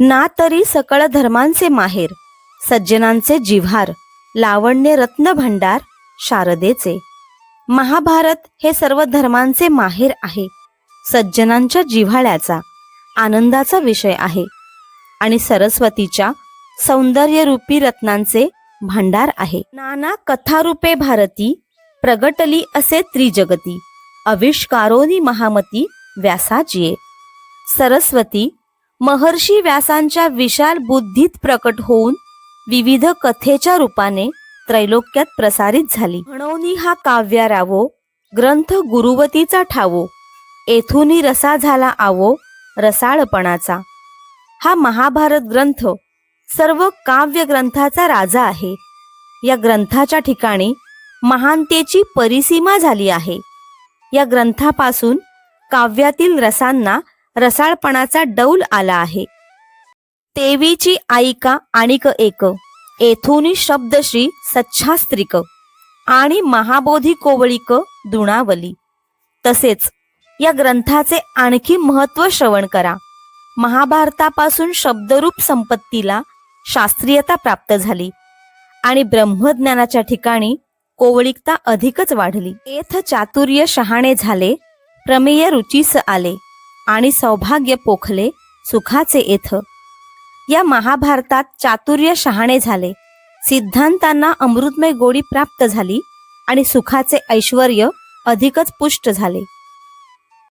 ना तरी सकळ धर्मांचे माहेर सज्जनांचे जिव्हार लावण्य रत्न भंडार शारदेचे. महाभारत हे सर्व धर्मांचे माहेर आहे. सज्जनांच्या जिव्हाळ्याचा आनंदाचा विषय आहे. आणि सरस्वतीच्या सौंदर्यरूपी रत्नांचे भांडार आहे. नाना कथारूपे भारती प्रगटली असे त्रिजगती अविष्कारोनी महामती व्यासाजिये. सरस्वती महर्षी व्यासांच्या विशाल बुद्धीत प्रकट होऊन विविध कथेच्या रूपाने त्रैलोक्यात प्रसारित झाली. म्हणून हा काव्या रावो ग्रंथ गुरुवतीचा ठावो येथूनी रसा झाला आवो रसाळपणाचा. हा महाभारत ग्रंथ सर्व काव्य ग्रंथाचा राजा आहे. या ग्रंथाच्या ठिकाणी महानतेची परिसीमा झाली आहे. या ग्रंथापासून काव्यातील रसांना रसाळपणाचा डौल आला आहे. तेवीची आईका आणिक एक येथूनी शब्दश्री सच्छास्त्रिक आणि महाबोधी कोवळीक दुणावली. तसेच या ग्रंथाचे आणखी महत्त्व श्रवण करा. महाभारतापासून शब्दरूप संपत्तीला शास्त्रीयता प्राप्त झाली आणि ब्रह्मज्ञानाच्या ठिकाणी कोवळिकता अधिकच वाढली. एथ चातुर्य शहाणे झाले प्रमेय रुचीस आले. आणि सौभाग्य पोखले सुखाचे येथ या महाभारतात चातुर्य शहाणे झाले. सिद्धांतांना अमृतमय गोडी प्राप्त झाली आणि सुखाचे ऐश्वर अधिकच पुष्ट झाले.